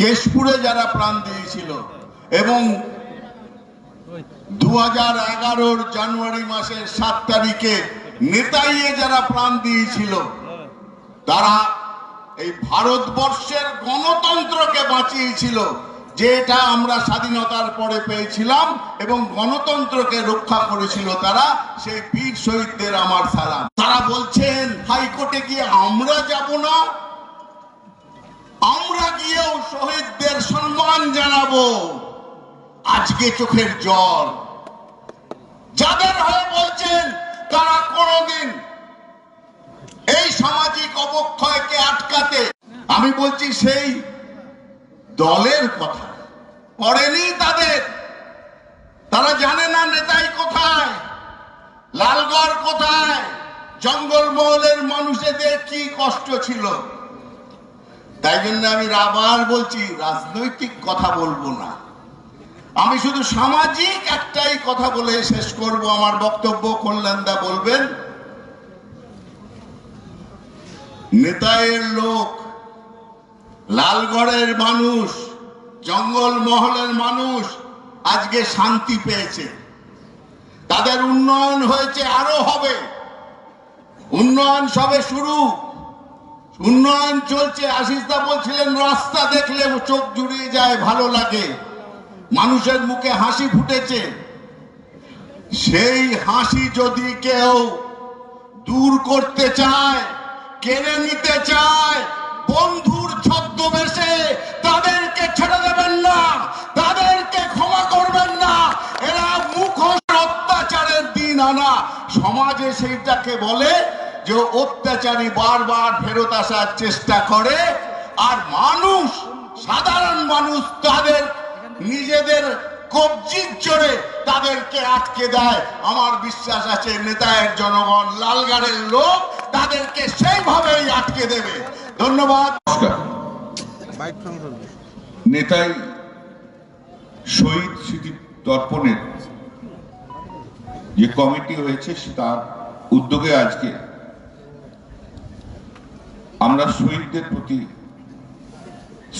কেশপুরে যারা প্রাণ দিয়েছিল এবং দু হাজার জানুয়ারি মাসের সাত তারিখে নেতাইয়ে যারা প্রাণ দিয়েছিল, তারা এই ভারতবর্ষের গণতন্ত্রকে বাঁচিয়েছিল যেটা আমরা স্বাধীনতার পরে পেয়েছিলাম এবং গণতন্ত্রকে রক্ষা করেছিল তারা, সেই বীর শহীদদের আমার সালাম। তারা বলছেন, হাইকোর্টে গিয়ে আমরা যাব না আমরা গিয়েও শহীদদের সম্মান জানাব। আজকে চোখের জল। যাদের হয়ে বলছেন তারা কোনোদিন এই সামাজিক অবক্ষয়কে আটকাতে, আমি বলছি সেই দলের কথা পড়েনি তাদের। তারা জানে না নেতাই কোথায়, লালগড় কোথায়, জঙ্গলমহলের মানুষেদের কি কষ্ট ছিল। তাই জন্য আমি আবার বলছি, রাজনৈতিক কথা বলব না। আমি শুধু সামাজিক একটাই কথা বলে শেষ করব, আমার বক্তব্য কল্যাণদা বলবেন। নেতায়ের লোক, লালগড়ের মানুষ জঙ্গল মহলের মানুষ আজকে শান্তি পেয়েছে। তাদের উন্নয়ন হয়েছে, আরও হবে। উন্নয়ন সবে শুরু। উন্নয়ন চলছে, আশিসদা বলছিলেন, রাস্তা দেখলে চোখ জুড়িয়ে যায়, ভালো লাগে। মানুষের মুখে হাসি ফুটেছে। সেই হাসি যদি কেউ দূর করতে চায়, কেড়ে নিতে চায়, বন্ধুর ছদ্মবেশে তাদেরকে ছেড়ে দেবেন না, তাদেরকে ক্ষমা করবেন না। এরা মুখোশ অত্যাচারের দিন আনা। সমাজে সেইটাকে বলে যে অত্যাচারী বারবার ফেরত আসার চেষ্টা করে আর মানুষ সাধারণ মানুষ তাদের নিজেদের কবজির জোরে তাদেরকে আটকে দেয়। আমার বিশ্বাস আছে নেতায়ের জনগণ লালগাড়ের লোক তাদেরকে সেইভাবেই আটকে দেবে। ধন্যবাদ। নেতাই শহীদ স্মৃতি তর্পণের যে কমিটি হয়েছে সে তার উদ্যোগে আজকে আমরা শহীদদের প্রতি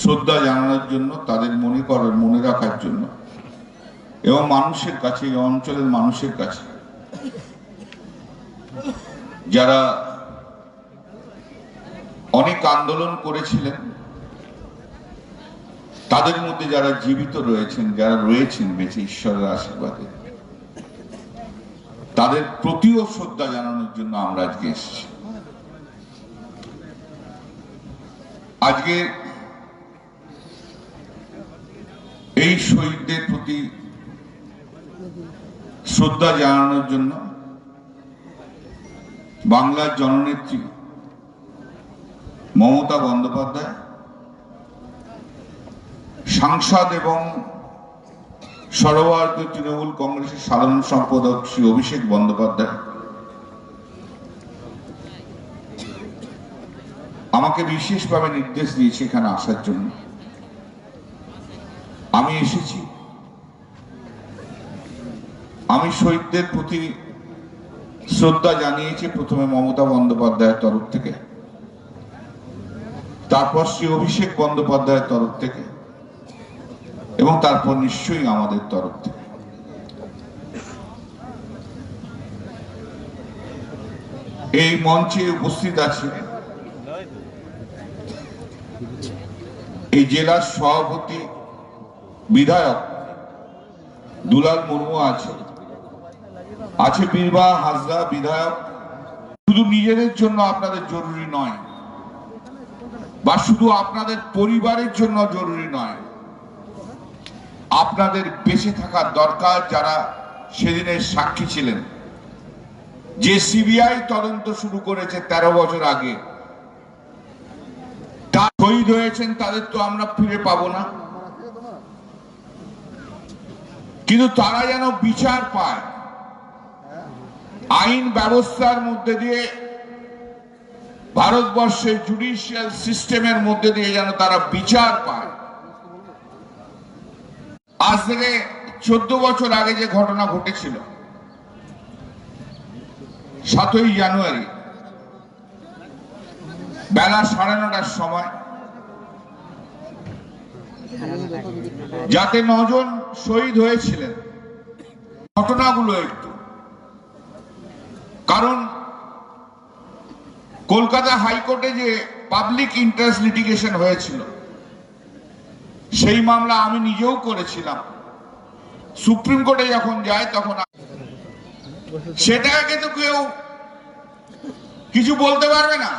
শ্রদ্ধা জানানোর জন্য, তাদের মনে করার, মনে রাখার জন্য এবং মানুষের কাছে, এই অঞ্চলের মানুষের কাছে যারা অনেক আন্দোলন করেছিলেন, তাদের মধ্যে যারা জীবিত রয়েছেন, যারা রয়েছেন বেঁচে ঈশ্বরের আশীর্বাদে, তাদের প্রতিও শ্রদ্ধা জানানোর জন্য আমরা আজকে এসেছি। আজকে এই শহীদদের প্রতি শ্রদ্ধা জানানোর জন্য বাংলার জননেত্রী মমতা বন্দ্যোপাধ্যায়, সাংসদ এবং সর্বভারতীয় তৃণমূল কংগ্রেসের সাধারণ সম্পাদক শ্রী অভিষেক বন্দ্যোপাধ্যায় আমাকে বিশেষভাবে নির্দেশ দিয়েছে এখানে আসার জন্য। আমি এসেছি। আমি শহীদদের প্রতি শ্রদ্ধা জানিয়েছি প্রথমে মমতা বন্দ্যোপাধ্যায়ের তরফ থেকে। তারপর শ্রী অভিষেক বন্দ্যোপাধ্যায়ের তরফ থেকে। এবং তারপর নিশ্চয়ই আমাদের তরফ থেকে। এই মঞ্চে উপস্থিত আছে এই জেলার সভাপতি বিধায়ক দুলাল মুর্মু আছে। আছে বীরবা হাজরা বিধায়ক। শুধু নিজেদের জন্য আপনাদের জরুরি নয়, বা শুধু আপনাদের পরিবারের জন্য জরুরি নয়, আপনাদের বেঁচে থাকার দরকার যারা সেদিনের সাক্ষী ছিলেন। যে সিবিআই তদন্ত শুরু করেছে তেরো বছর আগে শহীদ হয়েছেন, তাদের তো আমরা ফিরে পাবো না। কিন্তু তারা যেন বিচার পায়। আইন ব্যবস্থার মধ্যে দিয়ে, ভারতবর্ষের জুডিশিয়াল সিস্টেমের মধ্যে দিয়ে যেন তারা বিচার পায়। আজ থেকে চোদ্দ বছর আগে যে ঘটনা ঘটেছিল, সাতই জানুয়ারি, বেলা সাড়ে নটার সময় যাতে নজন শহীদ হয়েছিলেন। ঘটনাগুলো একটু। কারণ কলকাতা হাইকোর্টে যে পাবলিক ইন্টারেস্ট লিটিগেশন হয়েছিল, সেই মামলা আমি নিজেও করেছিলাম। সুপ্রিম কোর্টে যখন যায় তখন সেটাকে তো কেউ কিছু বলতে পারবে না।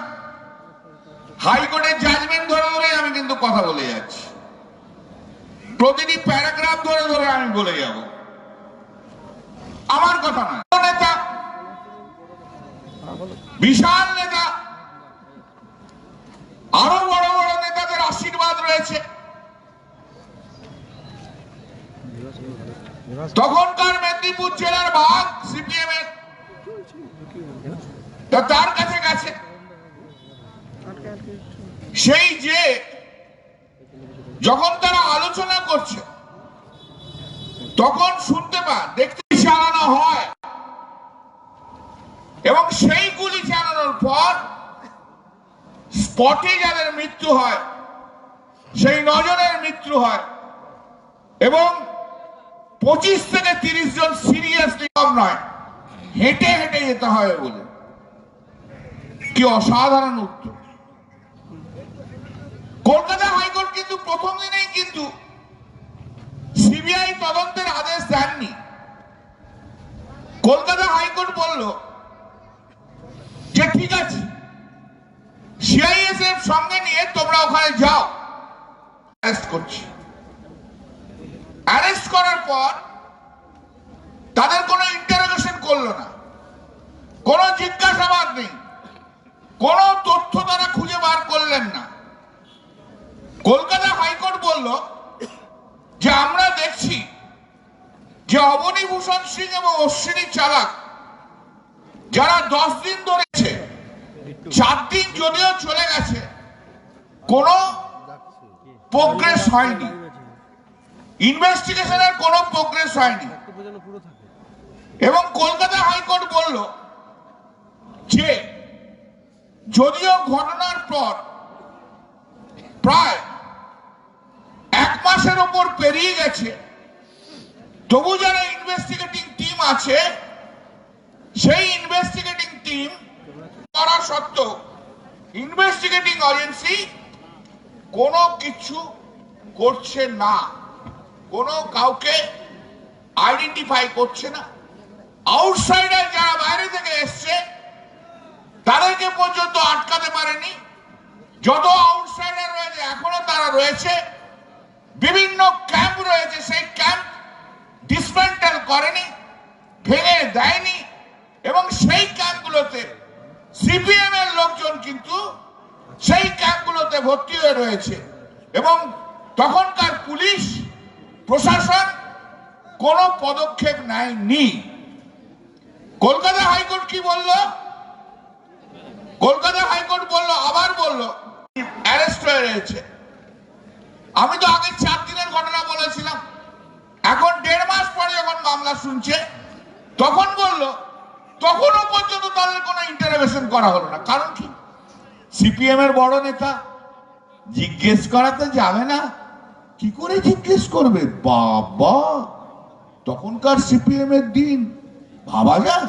হাইকোর্টের জাজমেন্ট ধরে ধরে আমি কিন্তু কথা বলে যাচ্ছি। প্রতিটি প্যারাগ্রাফ ধরে ধরে আমি বলে যাব। আমার কথা নয়। নেতা, বিশাল নেতা, আরও বড় বড় নেতাদের আশীর্বাদ রয়েছে। তখনকার মেদিনীপুর জেলার ভাগ সিপিএম এর তার কাছে গেছে। সেই যে যখন তারা আলোচনা করছে, তখন শুনতে পান দেখতে চালানো হয়। এবং সেই গুলি চালানোর পর স্পটে যাদের মৃত্যু হয়, সেই নজরের মৃত্যু হয়। এবং পঁচিশ থেকে তিরিশ জন সিরিয়াসলি কম নয়, হেঁটে হেঁটে যেতে হয় বলে কি অসাধারণ উত্তর। কলকাতা কিন্তু প্রথম দিনেই কিন্তু সিবিআই তদন্তের আদেশ দেননি। কলকাতা হাইকোর্ট বলল যে, ঠিক আছে, সিআইএসএফ সঙ্গে নিয়ে তোমরা ওখানে যাও। করছি। অ্যারেস্ট করার পর তাদের কোনো ইন্টারোগেশন করল না। কোনো জিজ্ঞাসাবাদ নেই। কোনো তথ্য তারা খুঁজে বার করলেন না। কলকাতা হাইকোর্ট বলল যে আমরা দেখছি যে অবনীভূষণ সিং এবং অশ্বিনী চালাক যারা দশ দিন ধরেছে, চার দিন যদিও চলে গেছে, কোনো প্রোগ্রেস হয়নি। ইনভেস্টিগেশনের কোনো প্রোগ্রেস হয়নি। এবং কলকাতা হাইকোর্ট বলল যে, যদিও ঘটনার পর প্রায় এক ওপর পেরিয়ে গেছে। তবু যারা ইনভেস্টিগেটিং টিম আছে। সেই ইনভেস্টিগেটিং টিম করা সত্ত্বেও ইনভেস্টিগেটিং এজেন্সি কোনো কিছু করছে না। কোনো কাউকে আইডেন্টিফাই করছে না। আউটসাইডার যারা বাইরে থেকে এসছে, তাদেরকে পর্যন্ত আটকাতে পারেনি। যত আউটসাইডার রয়েছে, এখনও তারা রয়েছে। বিভিন্ন ক্যাম্প রয়েছে, সেই ক্যাম্প ডিসমেন্টাল করেনি, ভেঙে দেয়নি এবং সেই ক্যাম্পগুলোতে সিপিএম এর লোকজন কিন্তু সেই ক্যাম্পগুলোতে ভর্তি হয়ে রয়েছে এবং তখনকার পুলিশ, প্রশাসন কোনো পদক্ষেপ নেয়নি। কলকাতা হাইকোর্ট কি বলল? কলকাতা হাইকোর্ট বলল, আবার বলল অ্যারেস্ট হয়ে রয়েছে। আমি তো আগে চার দিনের ঘটনা বলেছিলাম। এখন দেড় মাস পরে যখন মামলা শুনছে, তখন বলল, তখনও পর্যন্ত তাদের কোনো ইন্টারভেশন করা হলো না। কারণ কি? সিপিএম এর বড় নেতা জিজ্ঞেস করাতে যাবে না। কি করে জিজ্ঞেস করবে? বাবা, তখনকার সিপিএম এর দিন। ভাবা যায়।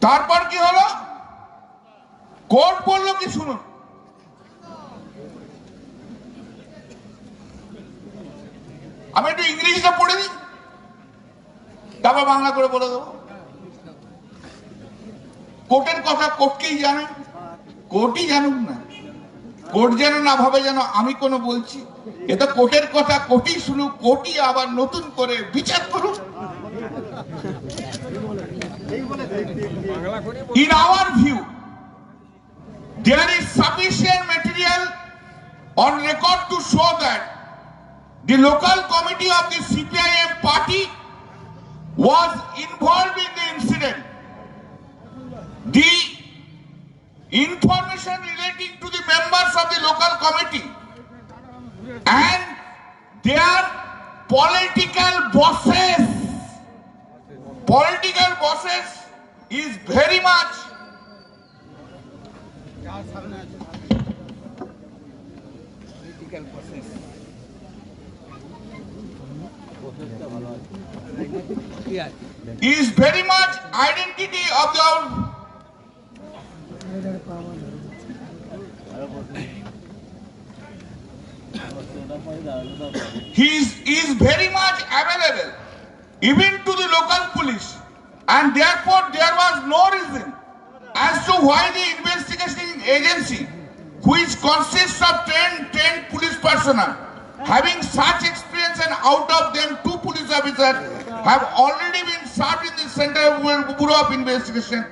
তারপর কি হলো? কোর্ট বলল কি, শুনুন আমি একটু ইংরেজিটা পড়ে দিই তারপর বাংলা করে বলে দেবো। কোর্টের কথা কোর্টকেই জানেন কোর্টই জানুক না। কোর্ট যেন না ভাবে যেন আমি কোনো বলছি। এটা কোর্টের কথা কোর্টই শুনুক, কোর্টই আবার নতুন করে বিচার করুক। In our view there is sufficient material on record to show that the local committee of the CPIM party was involved in the incident. The information relating to the members of the local committee and their political bosses political bosses is very much is very much identity of the he is, is very much available even to the local police and therefore there was no reason as to why the investigating agency which consists of 10, 10 police personnel having such experience and out of them two police officers have already been served in the Central Bureau of Investigation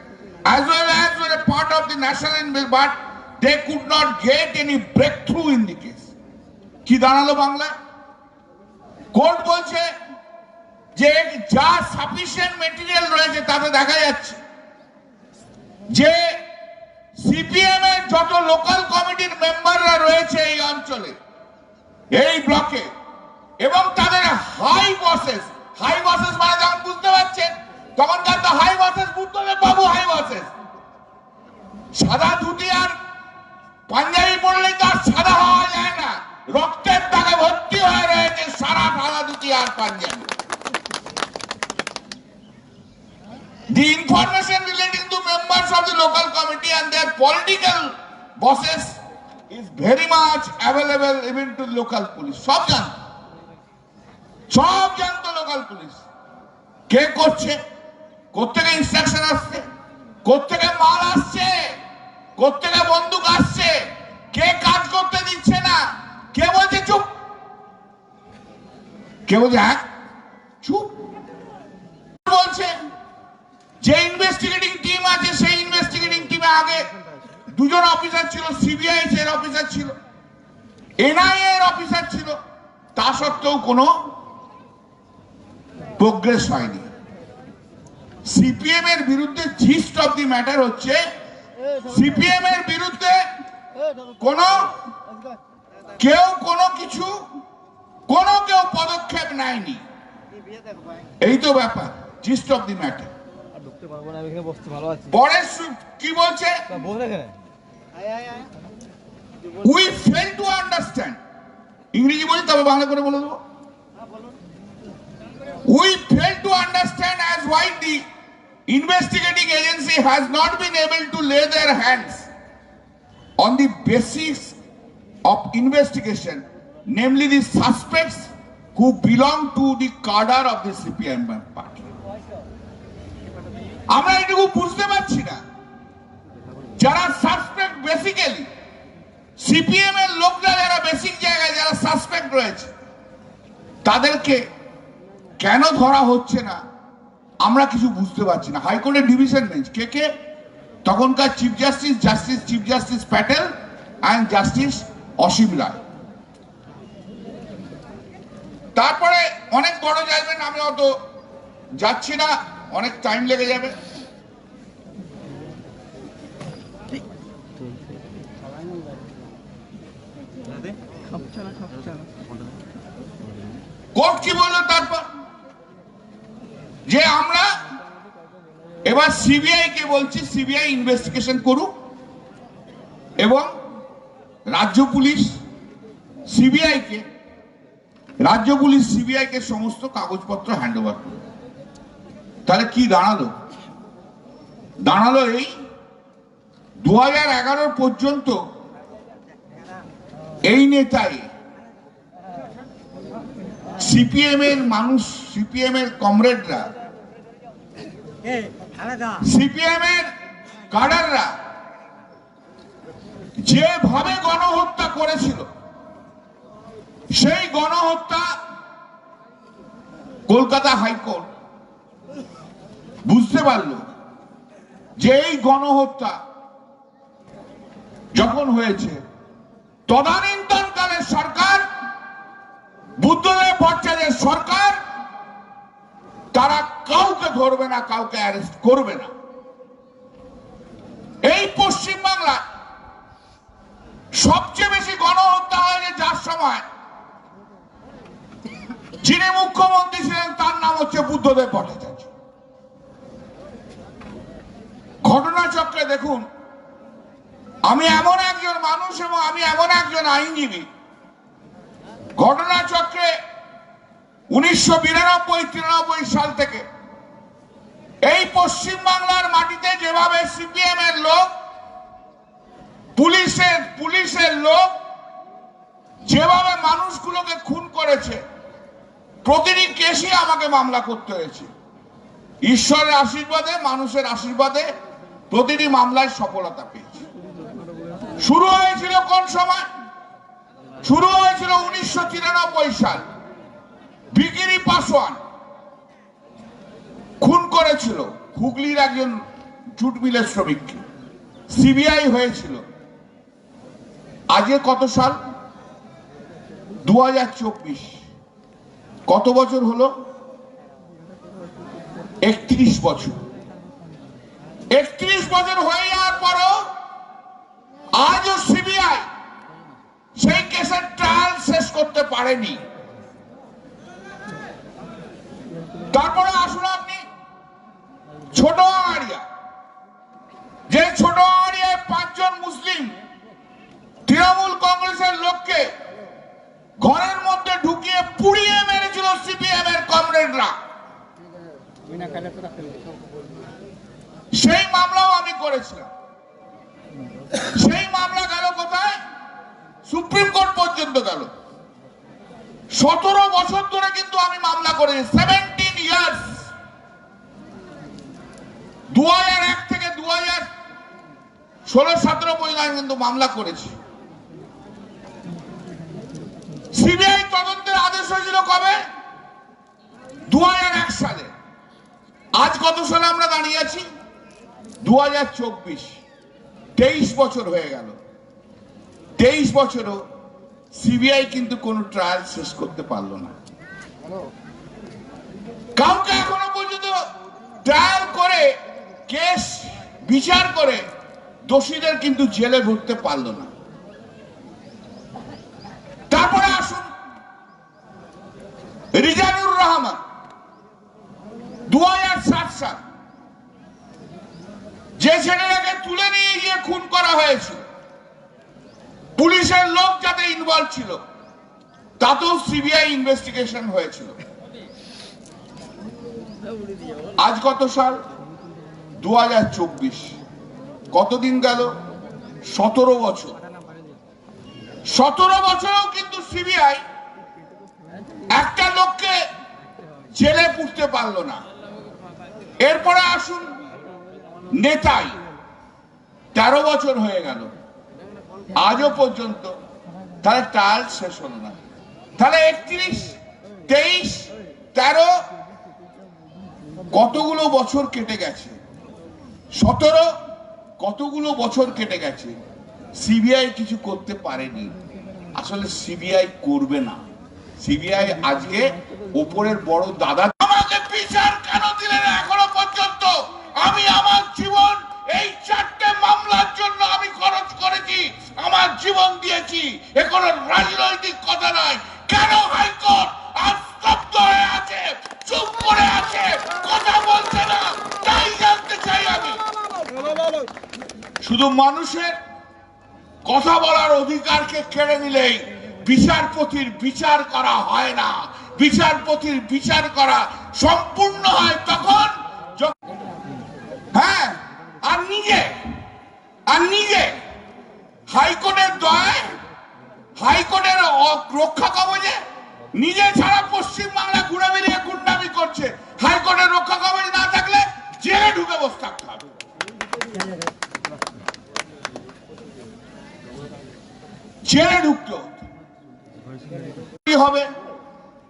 as well as were a part of the national investigation but they could not get any breakthrough in the case কি দাঁড়াল বাংলায় court বলছে যে যা sufficient material রয়েছে তাতে দেখা যাচ্ছে যে সিপিএম এর যত লোকাল কমিটির মেম্বাররা রয়েছে এই অঞ্চলে এই ব্লকে এবং তাদের হাই বসেস হাই বসেস মানে যখন বুঝতে পারছেন তখনকার তো হাই বসেস বুদ্ধদেব বাবু হাই বসেস সাদা ধুতি আর পাঞ্জাবি পড়লে তো আর সাদা হওয়া যায় না রক্তের দাগে ভর্তি হয়ে রয়েছে সারা সাদা ধুতি আর panjabi The information relating to members of the local committee and their political bosses is very much available even to local police. সব জানত সব জানত লোকাল পুলিশ কে করছে? কোথেকে ইনস্ট্রাকশন আসছে? কোথেকে মাল আসছে? কোথেকে বন্দুক আসছে? কে কাজ করতে দিচ্ছে না? কে বলছে চুপ? কে বলছে হ্যাঁ? চুপ। বলছে? যে ইনভেস্টিগেটিং টিম আছে, সেই ইনভেস্টিগেটিং টিমে আগে দুজন অফিসার ছিল সিবিআই এর অফিসার ছিল। এনআইএ এর অফিসার ছিল। তা সত্ত্বেও কোনো প্রোগ্রেস হয়নি। সিপিএম এর বিরুদ্ধে জিস্ট অফ দি ম্যাটার হচ্ছে সিপিএম এর বিরুদ্ধে কোনো কেউ কোনো কিছু কোনো কেউ পদক্ষেপ নেয়নি। এই তো ব্যাপার জিস্ট অফ দি ম্যাটার পরের কি বলছে? উই ফেল টু আন্ডারস্ট্যান্ড ইংরেজি বলি তবে বাংলা করে বলে দেবো। We fail to understand as why the investigating agency has not been able to lay their hands on the basis of investigation, namely the suspects who belong to the cadre of the CPM party. আমরা এটুকু বুঝতে পারছি না যারা suspect basically CPM এর লোকরা যারা basic জায়গায় যারা সাসপেক্ট রয়েছে তাদেরকে কেন ধরা হচ্ছে না? আমরা কিছু বুঝতে পারছি না। হাইকোর্টের ডিভিশন বেঞ্চ কে কে? তখনকার chief justice justice chief justice Patel and justice Asim Roy. তারপরে অনেক বড় যাবেন আমি অত যাচ্ছি না অনেক টাইম লেগে যাবে। কোর্ট কি বলল তারপর? যে আমরা এবার সিবিআই কে বলছি সিবিআই ইনভেস্টিগেশন করুক এবং রাজ্য পুলিশ সিবিআই কে, রাজ্য পুলিশ সিবিআই কে সমস্ত কাগজপত্র হ্যান্ড ওভার করুক। তাহলে কি দাঁড়াল? দাঁড়াল এই দু হাজার এগারো পর্যন্ত এই নেতাই সিপিএম এর মানুষ সিপিএম এর কমরেডরা সিপিএম এর কাডাররা যেভাবে গণহত্যা করেছিল, সেই গণহত্যা কলকাতা হাইকোর্ট বুঝতে পারল যে এই গণহত্যা যখন হয়েছে তদানীন্তনকালের সরকার, বুদ্ধদেব ভট্টাচার্যের সরকার, তারা কাউকে ধরবে না, কাউকে অ্যারেস্ট করবে না। এই পশ্চিম বাংলা সবচেয়ে বেশি গণহত্যা হয়েছে যার সময় যিনি মুখ্যমন্ত্রী ছিলেন, তার নাম হচ্ছে বুদ্ধদেব ভট্টাচার্য। ঘটনাচক্রে দেখুন, আমি এমন একজন মানুষ এবং আমি এমন একজন আইনজীবী। ঘটনাচক্রে উনিশশো বিরানব্বই, তিরানব্বই সাল থেকে এই পশ্চিম বাংলার মাটিতে যেভাবে সিপিএম এর লোক, পুলিশের পুলিশের লোক যেভাবে মানুষগুলোকে খুন করেছে, প্রতিটি কেসে আমাকে মামলা করতে হয়েছে। ঈশ্বরের আশীর্বাদে, মানুষের আশীর্বাদে প্রতিটি মামলায় সফলতা পেয়েছি। শুরু হয়েছিল কোন সময়? শুরু হয়েছিল উনিশশো তিরানব্বই সাল। বিকিরি পাসওয়ান। করেছিল হুগলির একজন জুট মিলের শ্রমিককে সিবিআই হয়েছিল। আজকে কত সাল? দু কত বছর হলো? একত্রিশ বছর। একত্রিশ বছর হয়ে যাওয়ার পরও আজও সিবিআই সেই কেসের ট্রায়াল শেষ করতে পারেনি। তারপরে আসুন আপনি ছোট আড়িয়া যে ছোট আড়িয়ায় পাঁচজন মুসলিম তৃণমূল কংগ্রেসের লোককে ঘরের মধ্যে ঢুকিয়ে পুড়িয়ে মেরেছিল সিপিএম এর কমরেডরা। সেই মামলাও আমি করেছিলাম। সেই মামলা গেল কোথায়? সুপ্রিম কোর্ট পর্যন্ত গেল। সতেরো বছর ধরে কিন্তু আমি মামলা করেছি সেভেন্টিন ইয়ার্স দু এক থেকে দু হাজার ষোলো, সতেরো পর্যন্ত আমি কিন্তু মামলা করেছি। সিবিআই তদন্তের আদেশ হয়েছিল কবে? দু এক সালে। আজ কত সালে আমরা দাঁড়িয়ে আছি? দু হাজার চব্বিশ। তেইশ বছর হয়ে গেল। তেইশ বছরও সিবিআই কিন্তু কোনো ট্রায়াল শেষ করতে পারল না। কাউকে এখনও পর্যন্ত ট্রায়াল করে কেস বিচার করে দোষীদের কিন্তু জেলে ভরতে পারল না। তারপরে আসুন, রিজানুর রহমান দু সাল, যে ছেলেটাকে তুলে নিয়ে গিয়ে খুন করা হয়েছিল পুলিশের লোক যাতে ইনভলভ ছিল, তাতেও সিবিআই ইনভেস্টিগেশন হয়েছিল। আজ কত সাল? দু কতদিন গেল? সতেরো বছর। সতেরো বছরেও কিন্তু সিবিআই একটা লোককে জেলে পুষতে পারল না। এরপরে আসুন নেতাই। তেরো বছর হয়ে গেল। আজও পর্যন্ত তাহলে ট্রায়াল শেষ হলো না। তাহলে একত্রিশ, তেইশ, তেরো কতগুলো বছর কেটে গেছে? সতেরো, কতগুলো বছর কেটে গেছে? সিবিআই কিছু করতে পারেনি। আসলে সিবিআই করবে না। সিবিআই আজকে ওপরের বড় দাদা আমাকে বিচার কেন দিলেন এখনও পর্যন্ত? আমি আমার জীবন এই চারটে মামলার জন্য আমি খরচ করেছি। আমার জীবন দিয়েছি। এ কোনো রাজনৈতিক কথা নয়। কেন হাইকোর্ট আজ স্তব্ধ হয়ে আছে? চুপ করে আছে। কথা বলছে না। শুধু মানুষের কথা বলার অধিকারকে কেড়ে নিলেই বিচারপতির বিচার করা হয় না। বিচারপতির বিচার করা সম্পূর্ণ হয় তখন হ্যাঁ আর নিজে আর নিজে হাইকোর্টের দয়, হাইকোর্টের রক্ষা কবচে, নিজে ছাড়া পশ্চিম বাংলা ঘুরে বেরিয়ে গুন্ডামি করছে। হাইকোর্টের রক্ষা কবচ না থাকলে জেলে ঢুকে বসে থাকতে হবে। জেলে ঢুকতে। হবে?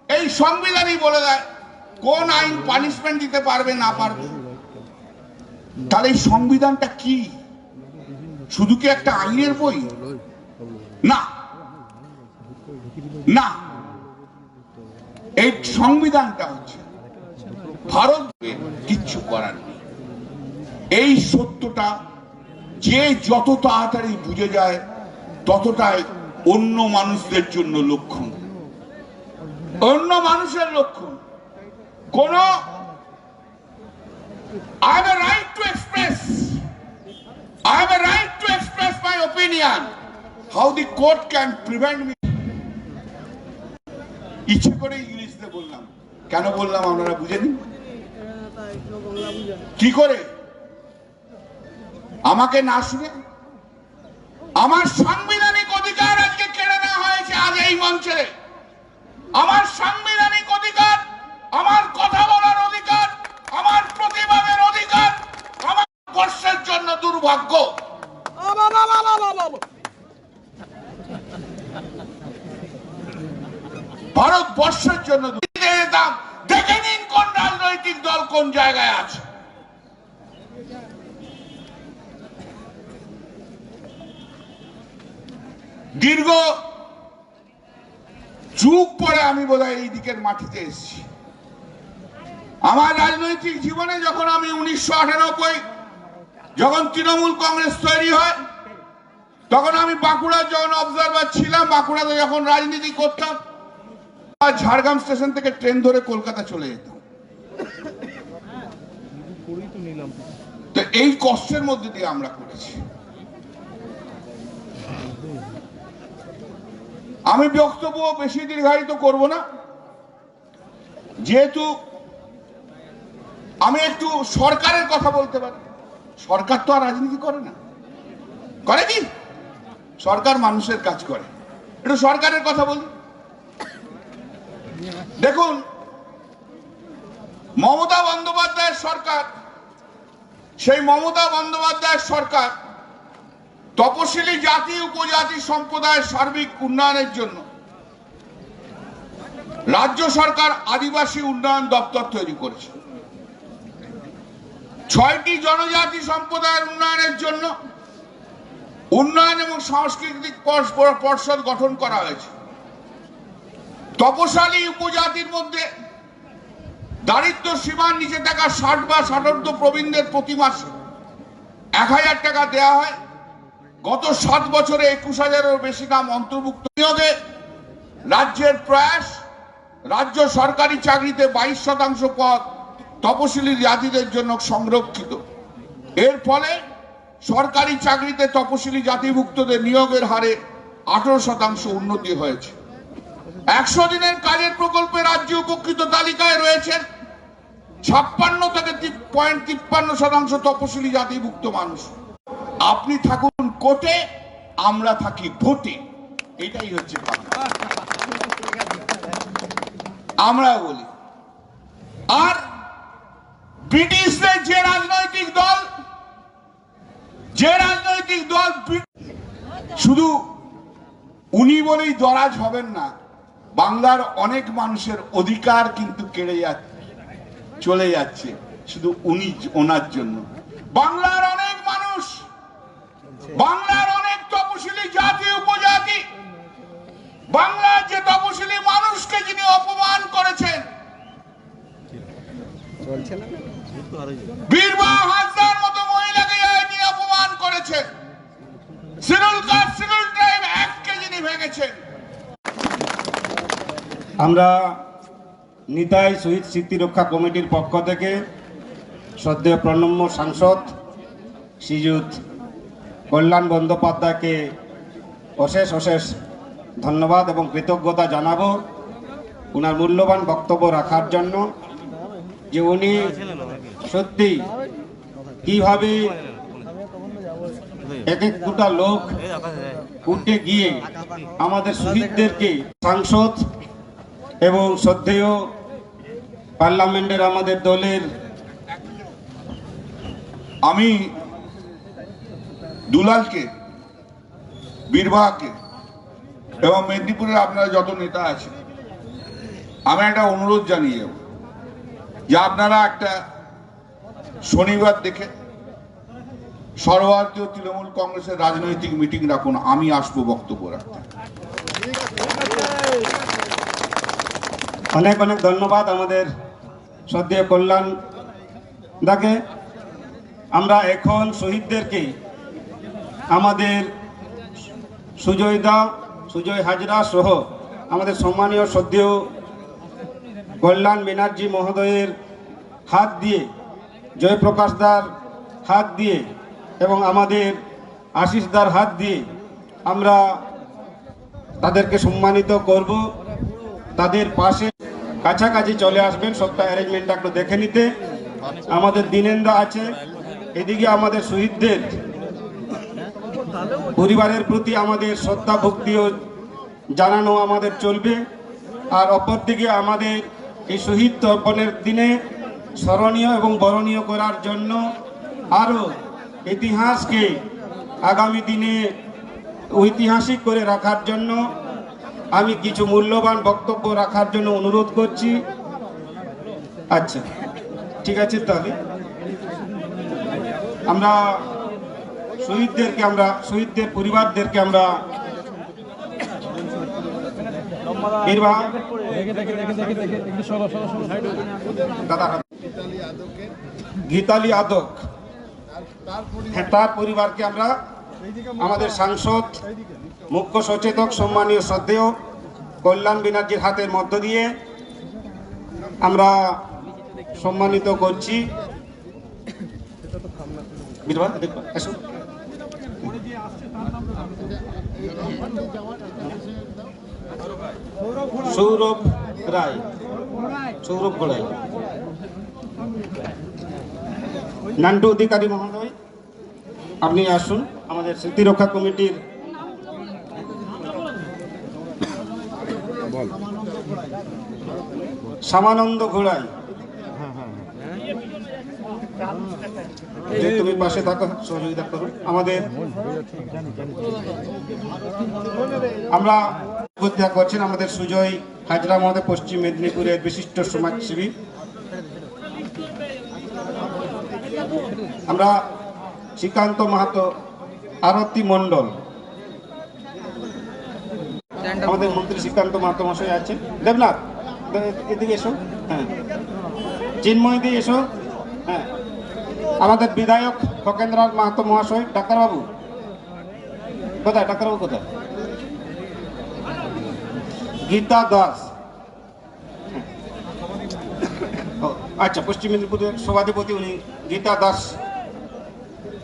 এই সংবিধানই বলে দেয়, কোন আইন পানিশমেন্ট দিতে পারবে, না পারবে। তাহলে এই সংবিধানটা কি? শুধু কি একটা আইনের বই? না। না। এই সংবিধানটা হচ্ছে ভারতকে কিচ্ছু করার এই সত্যটা যে যত তাড়াতাড়ি বুঝে যায়, ততটাই অন্য মানুষদের জন্য লক্ষণ। অন্য মানুষের লক্ষণ। কোন my opinion. How the court can prevent me? ইচ্ছে করে ইংলিশে বললাম। কেন বললাম? বুঝে কি করে? আমাকে না শুনে? আমার সাংবিধানিক অধিকার আজকে কেড়ে নেওয়া হয়েছে আজ এই মঞ্চে। আমার সাংবিধানিক অধিকার, আমার কথা বলার অধিকার, আমার প্রতিবাদের অধিকার, আমার বর্ষের জন্য দুর্ভাগ্য। ভারতবর্ষের জন্য দেখে নিন কোন রাজনৈতিক দল কোন জায়গায় আছে। দীর্ঘ যুগ পরে আমি বোধহয় এই দিকের মাটিতে এসেছি। আমার রাজনৈতিক জীবনে যখন আমি উনিশশো আটানব্বই যখন তৃণমূল কংগ্রেস তৈরি হয়, তখন আমি বাঁকুড়ার যখন অবজারভার ছিলাম। বাঁকুড়াতে যখন রাজনীতি করতাম ঝাড়গ্রাম স্টেশন থেকে ট্রেন ধরে কলকাতা চলে যেতাম। তো এই কষ্টের মধ্যে দিয়ে আমরা করেছি। আমি বক্তব্য বেশি দীর্ঘায়িত করব না। যেহেতু আমি একটু সরকারের কথা বলতে পারি। সরকার তো আর রাজনীতি করে না। করে কি? সরকার মানুষের কাজ করে। একটু সরকারের কথা বলি। দেখুন, মমতা বন্দ্যোপাধ্যায়ের সরকার, সেই মমতা বন্দ্যোপাধ্যায়ের সরকার তপশিলি জাতি, উপজাতি সম্প্রদায়ের সার্বিক উন্নয়নের জন্য রাজ্য সরকার আদিবাসী উন্নয়ন দপ্তর তৈরি করেছে। ছয়টি জনজাতি সম্প্রদায়ের উন্নয়নের জন্য উন্নয়ন এবং সাংস্কৃতিক পর্ষ- পর্ষদ গঠন করা হয়েছে। তপশালী উপজাতির মধ্যে দারিদ্র সীমার নিচে থাকা ষাট বা ষাটোর্ধ প্রবীণদের প্রতি মাসে এক হাজার টাকা দেওয়া হয়। গত সাত বছরে একুশ হাজারেরও বেশি নাম অন্তর্ভুক্ত। নিয়োগে রাজ্যের প্রয়াস, রাজ্য সরকারি চাকরিতে বাইশ শতাংশ পদ তপশিলি জাতিদের জন্য সংরক্ষিত। এর ফলে সরকারি চাকরিতে তপশিলি জাতিভুক্তদের নিয়োগের হারে আঠারো শতাংশ উন্নতি হয়েছে। একশো দিনের কাজের প্রকল্পে রাজ্য উপকৃত তালিকায় রয়েছেন ছাপ্পান্ন থেকে পয়েন্ট তিপ্পান্ন শতাংশ তপশিলি জাতিভুক্ত মানুষ। আপনি থাকুন কোটে আমরা থাকি ভোটে। এটাই হচ্ছে আমরা বলি। আর ব্রিটিশদের যে রাজনৈতিক দল, যে রাজনৈতিক দল শুধু উনি বলেই দরাজ হবেন না, বাংলার অনেক মানুষের অধিকার কিন্তু কেড়ে যাচ্ছে, চলে যাচ্ছে, শুধু উনি ওনার জন্য। বাংলার অনেক মানুষ বাংলার অনেক তপশিলি জাতি উপজাতি বাংলার যে তপশিলি মানুষকে যিনি অপমান করেছেন বীরবা মতো মহিলাকে যিনি অপমান করেছেন। সিরুল সিরুল যিনি ভেঙেছেন। আমরা নিতাই শহীদ স্মৃতি রক্ষা কমিটির পক্ষ থেকে শ্রদ্ধেয় প্রণম্য সাংসদ শ্রীযুত কল্যাণ বন্দ্যোপাধ্যায়কে অশেষ অশেষ ধন্যবাদ এবং কৃতজ্ঞতা জানাব। ওনার মূল্যবান বক্তব্য রাখার জন্য যে উনি সত্যি কীভাবে এক এক দুটা লোক উঠে গিয়ে আমাদের শহীদদেরকে সাংসদ এবং শ্রদ্ধেয় পার্লামেন্টের আমাদের দলের আমি দুলালকে, বীরবাহাকে এবং মেদিনীপুরের আপনারা যত নেতা আছেন, আমি একটা অনুরোধ জানিয়ে যাব যে আপনারা একটা শনিবার দেখে সর্বভারতীয় তৃণমূল কংগ্রেসের রাজনৈতিক মিটিং রাখুন, আমি আসব বক্তব্য রাখতে। অনেক অনেক ধন্যবাদ আমাদের শ্রদ্ধেয় কল্যাণ দাকে। আমরা এখন শহীদদেরকে আমাদের সুজয় দা, সুজয় হাজরা সহ আমাদের সম্মানীয় শ্রদ্ধেয় কল্যাণ ব্যানার্জি মহোদয়ের হাত দিয়ে, জয়প্রকাশ দার হাত দিয়ে এবং আমাদের আশিস দার হাত দিয়ে আমরা তাদেরকে সম্মানিত করব। তাদের পাশে কাছাকাছি চলে আসবেন, সবটা অ্যারেঞ্জমেন্টটা একটু দেখে নিতে। আমাদের দিনেন্দা আছে, এদিকে আমাদের শহীদদের পরিবারের প্রতি আমাদের শ্রদ্ধা ভক্তিও জানানো আমাদের চলবে। আর অপরদিকে আমাদের এই শহীদ তর্পণের দিনে স্মরণীয় এবং বরণীয় করার জন্য আরও ইতিহাসকে আগামী দিনে ঐতিহাসিক করে রাখার জন্য আমি কিছু মূল্যবান বক্তব্য রাখার জন্য অনুরোধ করছি। আচ্ছা ঠিক আছে তাহলে। আমরা শহীদদেরকে আমরা শহীদদের পরিবারদেরকে আমরা গীতালি আদক। হ্যাঁ তার পরিবারকে আমরা আমাদের সাংসদ মুখ্য সচেতক সম্মানীয় শ্রদ্ধেয় কল্যাণ ব্যানার্জির হাতের মধ্য দিয়ে আমরা সম্মানিত করছি। দেখবা, এসো। সৌরভ রায়। সৌরভ গোড়াই নান্টু অধিকারী মহোদয় আপনি আসুন আমাদের স্মৃতিরক্ষা কমিটির সামানন্দ ঘোড়াই। যে তুমি পাশে থাকো, সহযোগিতা করো। আমাদের আমরা উপস্থিত করছেন আমাদের সুজয় হাজরা মহোদয়, পশ্চিম মেদিনীপুরের বিশিষ্ট সমাজসেবী। আমরা শ্রীকান্ত মাহাতো আরতি মণ্ডল। আমাদের মন্ত্রী শ্রীকান্ত মাহাতো মশাই আছে দেবনাথ, এদিকে এসো। হ্যাঁ। চিন্ময় দিয়ে এসো। হ্যাঁ। আমাদের বিধায়ক খকেন্দ্রনাথ মাহাতো মহাশয়, ডাক্তারবাবু। কোথায়? ডাক্তারবাবু কোথায়? গীতা দাস। আচ্ছা পশ্চিম মেদিনীপুরের সভাধিপতি উনি গীতা দাস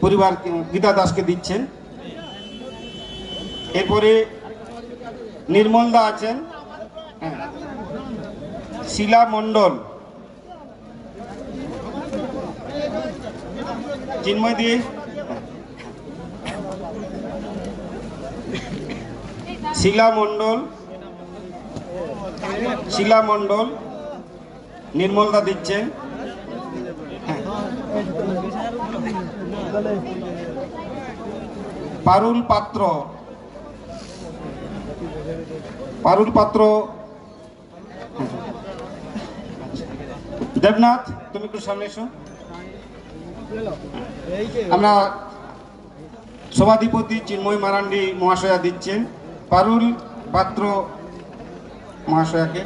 পরিবার গীতা দাসকে দিচ্ছেন। এরপরে নির্মল দা আছেন। হ্যাঁ। শিলা মণ্ডল। চিন্ময় দিয়ে শিলা মণ্ডল শিলা মণ্ডল নির্মলদা দিচ্ছেন। পারুল পাত্র পারুল পাত্র দেবনাথ তুমি একটু সামনে এসো। আমরা সভাধিপতি চিন্ময় মারান্ডি মহাশয়া দিচ্ছেন। পারুল পাত্র মহাশয়াকে।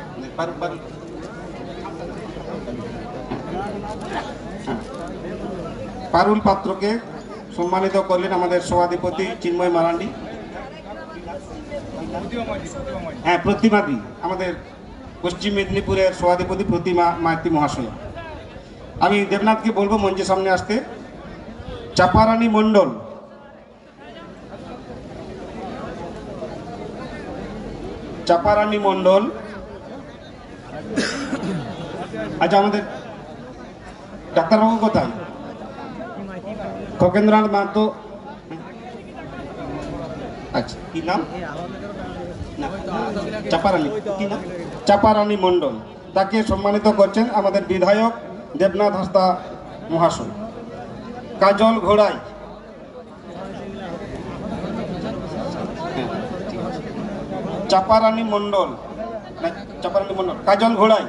পারুল পাত্রকে সম্মানিত করলেন আমাদের সভাধিপতি চিন্ময় মারান্ডি। হ্যাঁ প্রতিমাদি আমাদের পশ্চিম মেদিনীপুরের সভাধিপতি প্রতিমা মাইতি মহাশয়। আমি দেবনাথকে বলব মঞ্চের সামনে আসতে। চাপারানী মণ্ডল। চাপারানী মণ্ডল। আচ্ছা আমাদের ডাক্তারবাবু কোথায়? খগেন্দ্রনাথ মাহাতো। আচ্ছা কি নাম? চাপারানী। কি নাম? চাপারানী মণ্ডল। তাকে সম্মানিত করছেন আমাদের বিধায়ক দেবনাথ হাসদা মহাশয়। কাজল ঘোড়াই। হ্যাঁ। চাপারানী মণ্ডল। না, চাপারানী মণ্ডল। কাজল ঘোড়াই।